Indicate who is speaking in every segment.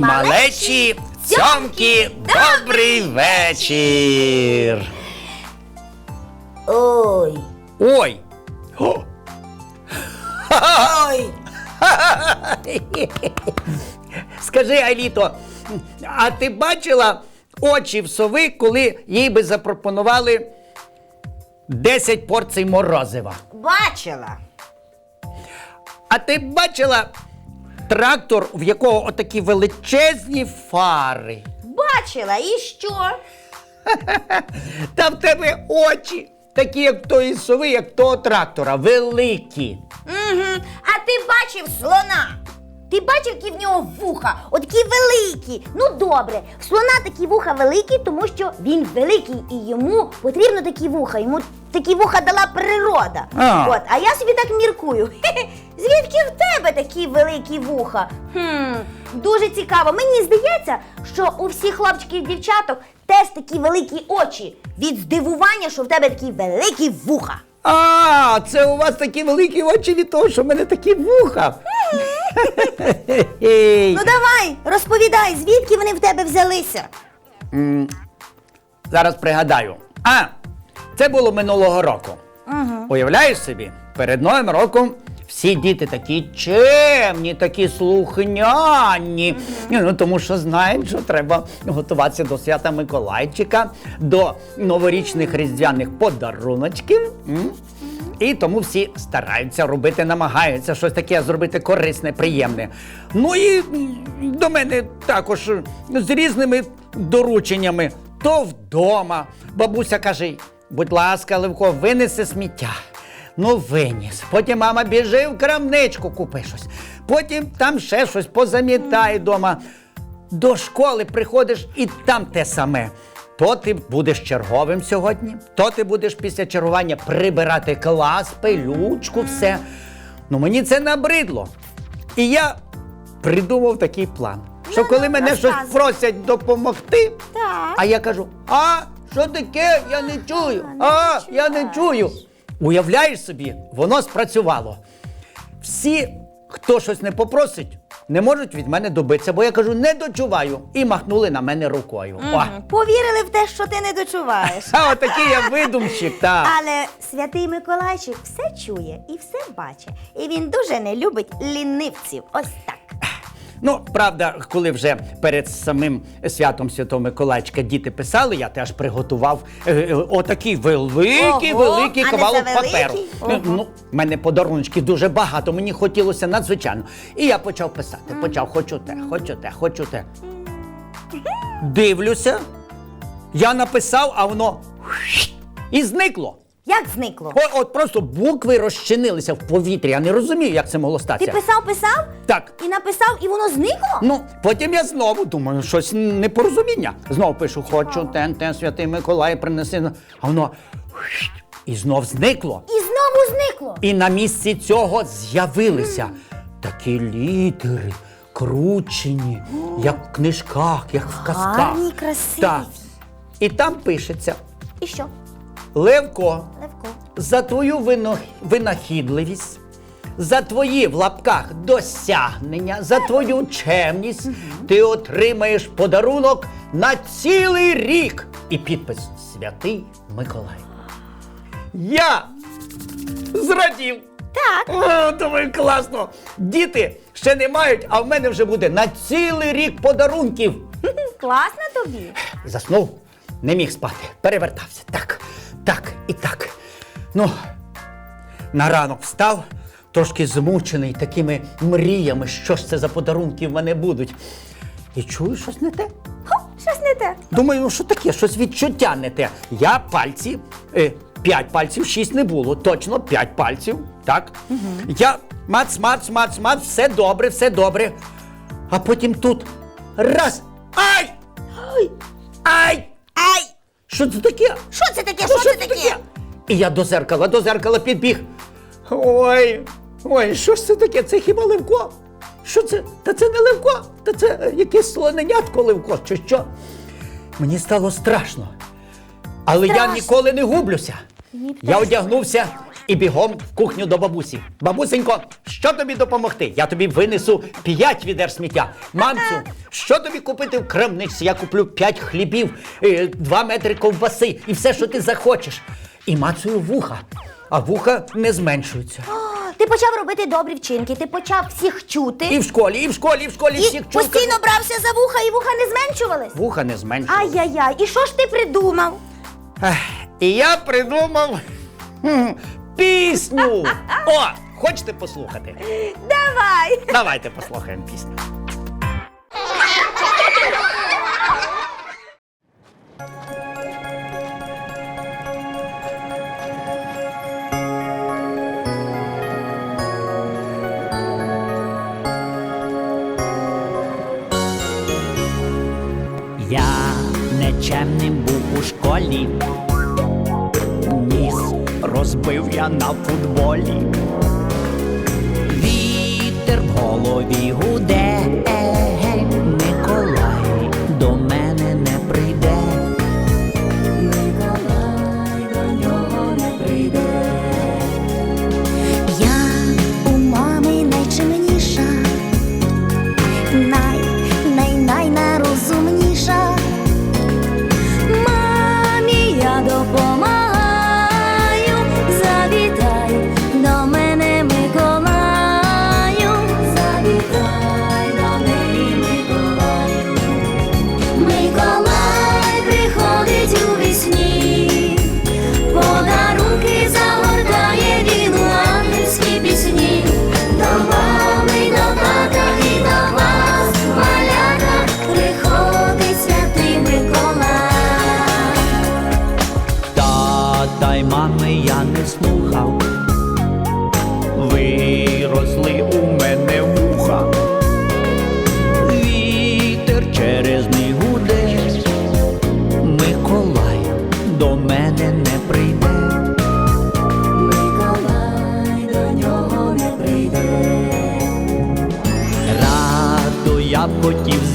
Speaker 1: Малечі, цьомки, добрий вечір.
Speaker 2: Ой.
Speaker 1: Ой. О,
Speaker 2: Ой.
Speaker 1: Скажи, Аліто, а ти бачила очі в сови, коли їй би запропонували 10 порцій морозива?
Speaker 2: Бачила.
Speaker 1: А ти бачила трактор, в якого отакі величезні фари?
Speaker 2: Бачила. І що?
Speaker 1: Та в тебе очі, такі, як тої сови, як того трактора, великі.
Speaker 2: Угу. А ти бачив слона? Ти бачив, які в нього вуха? Отакі великі. Ну добре, в слона такі вуха великі, тому що він великий і йому потрібно такі вуха. Йому такі вуха дала природа.
Speaker 1: А.
Speaker 2: От, а я собі так міркую. Звідки в тебе такі великі вуха? Хм, дуже цікаво. Мені здається, що у всіх хлопчиків і дівчаток теж такі великі очі. Від здивування, що в тебе такі великі вуха.
Speaker 1: А, це у вас такі великі очі від того, що в мене такі вуха.
Speaker 2: Ну давай, розповідай, звідки вони в тебе взялися?
Speaker 1: Зараз пригадаю. А, це було минулого року.
Speaker 2: Угу.
Speaker 1: Уявляєш собі, перед Новим роком всі діти такі чемні, такі слухняні. Ну, тому що знають, що треба готуватися до свята Миколайчика, до новорічних різдвяних подаруночків. І тому всі стараються робити, намагаються щось таке зробити корисне, приємне. Ну і до мене також з різними дорученнями. То вдома. Бабуся каже: будь ласка, Левко, винеси сміття. Ну, виніс. Потім мама біжи в крамничку, купи щось. Потім там ще щось позамітай вдома. До школи приходиш і там те саме. То ти будеш черговим сьогодні, то ти будеш після чергування прибирати клас, пилючку, все. Ну мені це набридло. І я придумав такий план. Що
Speaker 2: Ну,
Speaker 1: коли
Speaker 2: ну,
Speaker 1: мене щось просять допомогти, а я кажу: а що таке? Я не чую.
Speaker 2: не
Speaker 1: А, я не чую. Уявляєш собі, воно спрацювало. Всі, хто щось не попросить, не можуть від мене добитися, бо я кажу, не дочуваю. І махнули на мене рукою. О,
Speaker 2: Повірили в те, що ти не дочуваєш.
Speaker 1: а отакий я видумщик, так.
Speaker 2: Але святий Миколайчик все чує і все бачить. І він дуже не любить лінивців. Ось так.
Speaker 1: Ну, правда, коли вже перед самим святом Святого Миколаївчика діти писали, я теж приготував е, е, отакий великий,
Speaker 2: Ого,
Speaker 1: великий
Speaker 2: а не
Speaker 1: кавалок
Speaker 2: завеликий?
Speaker 1: паперу.
Speaker 2: Ого.
Speaker 1: Е, Ну, в мене подарунків дуже багато, мені хотілося надзвичайно. І я почав писати, почав, хочу те, хочу те, хочу те. Дивлюся, я написав, а воно і зникло.
Speaker 2: Як зникло?
Speaker 1: О, от просто букви розчинилися в повітрі. Я не розумію, як це могло статися.
Speaker 2: Ти писав, писав
Speaker 1: Так.
Speaker 2: і написав, і воно зникло?
Speaker 1: Ну, потім я знову думаю, щось непорозуміння. Знову пишу, хочу тен, тен, святий Миколай, принеси. А воно і знов зникло.
Speaker 2: І знову зникло.
Speaker 1: І на місці цього з'явилися такі літери, кручені, як в книжках, як в казках.
Speaker 2: Гарні, красиві.
Speaker 1: Так. І там пишеться:
Speaker 2: І що?
Speaker 1: Левко,
Speaker 2: Левко.
Speaker 1: за твою вино- винахідливість, за твої в лапках досягнення, за твою чемність ти отримаєш подарунок на цілий рік. І підпис Святий Миколай. Я зрадів.
Speaker 2: Так.
Speaker 1: О, думаю, класно. Діти ще не мають, а в мене вже буде на цілий рік подарунків.
Speaker 2: Класно тобі.
Speaker 1: Заснув, не міг спати, перевертався. Так, так і так. Ну, на ранок встав, трошки змучений такими мріями, що ж це за подарунки в мене будуть. І чую, щось не те.
Speaker 2: Хо, щось не те.
Speaker 1: Думаю, ну що таке, щось відчуття не те. Я пальці, е, п'ять пальців, шість не було, точно п'ять пальців. Так? Я мац, мац, мац, мац, все добре, все добре. А потім тут раз. Ай! Ай!
Speaker 2: Ай!
Speaker 1: Що це таке?
Speaker 2: Що це таке?
Speaker 1: Ну,
Speaker 2: Що це таке?
Speaker 1: І я до зеркала, до зеркала підбіг. Ой, ой, що ж це таке? Це хіба Левко? Що це? Та це не Левко, та це е, якесь слоненятко Левко, чи що? Мені стало страшно. Але я
Speaker 2: Страшно.
Speaker 1: ніколи не гублюся. Я одягнувся
Speaker 3: і бігом в кухню до бабусі. Бабусенько, що тобі допомогти? Я тобі винесу 5 відер сміття. Мамцю, що тобі купити в крамниці? Я куплю 5 хлібів, 2 метри ковбаси і все, що ти захочеш. І мацую вуха. А вуха не зменшуються.
Speaker 2: О, ти почав робити добрі вчинки, ти почав всіх чути.
Speaker 3: І в школі, і в школі, і в школі
Speaker 2: І
Speaker 3: всіх чув.
Speaker 2: постійно брався за вуха, і вуха не зменшувались.
Speaker 3: Вуха не зменшуються.
Speaker 2: Ай-яй-яй, і що ж ти придумав?
Speaker 3: Ех, І я придумав хм, пісню. О, хочете послухати?
Speaker 2: Давай!
Speaker 3: Давайте послухаємо пісню. Я нечемним був у школі, розбив я на футболі. Вітер в голові гуде, хотів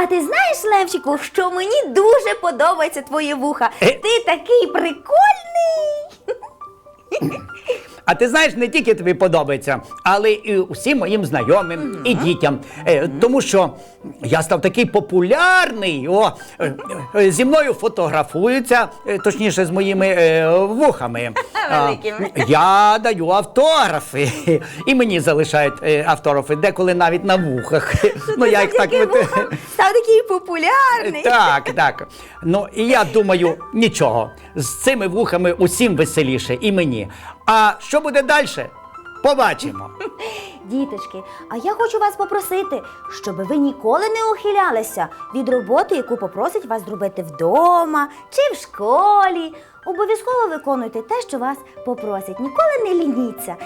Speaker 2: А ти знаєш, Левчику, що мені дуже подобається твоє вуха.
Speaker 3: Е?
Speaker 2: Ти такий прикольний.
Speaker 1: А ти знаєш, не тільки тобі подобається, але і усім моїм знайомим і дітям. Е, Тому що я став такий популярний. О, е, е, зі мною фотографуються, е, точніше, з моїми е, вухами. А, я даю автографи. І мені залишають е, автографи, деколи навіть на вухах. Ну, я їх так
Speaker 2: став такий популярний.
Speaker 1: так, так. Ну і я думаю, нічого. З цими вухами усім веселіше, і мені. А що буде далі? Побачимо.
Speaker 2: Діточки, а я хочу вас попросити, щоб ви ніколи не ухилялися від роботи, яку попросить вас зробити вдома чи в школі. Обов'язково виконуйте те, що вас попросять. Ніколи не лініться.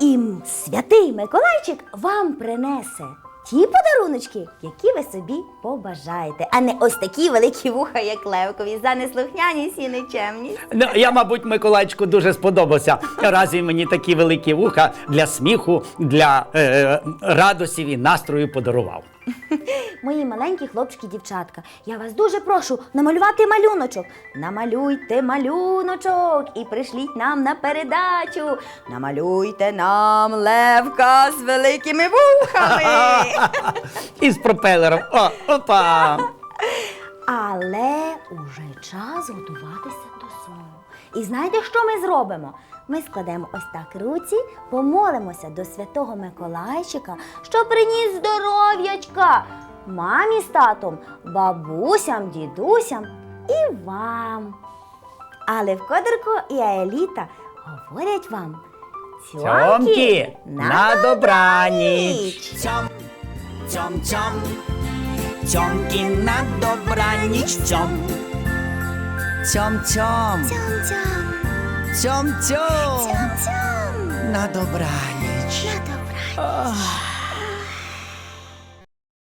Speaker 2: І святий Миколайчик вам принесе ті подаруночки, які ви собі побажаєте, а не ось такі великі вуха, як Левкові, за неслухняність і нечемність.
Speaker 1: Ну, я, мабуть, Миколайчику дуже сподобався. Раз мені такі великі вуха для сміху, для е, радості і настрою подарував.
Speaker 2: Мої маленькі хлопчики, дівчатка, я вас дуже прошу намалювати малюночок. Намалюйте малюночок і пришліть нам на передачу. Намалюйте нам левка з великими вухами.
Speaker 1: І з пропелером. О, опа!
Speaker 2: Але уже час готуватися до сну. І знаєте, що ми зробимо? Ми складемо ось так руці, помолимося до святого Миколайчика, що приніс здоров'ячка мамі з татом, бабусям, дідусям і вам. Але в Кодерко і Аеліта говорять вам
Speaker 1: Цьомки, на добраніч!
Speaker 4: Цьом, цьом, цьом, цьомки на добраніч, цьом. Цьом, цьом,
Speaker 5: Цьом-цьом,
Speaker 4: цьом, цьом,
Speaker 5: цьом-цьом,
Speaker 4: на добраніч.
Speaker 5: на добраніч.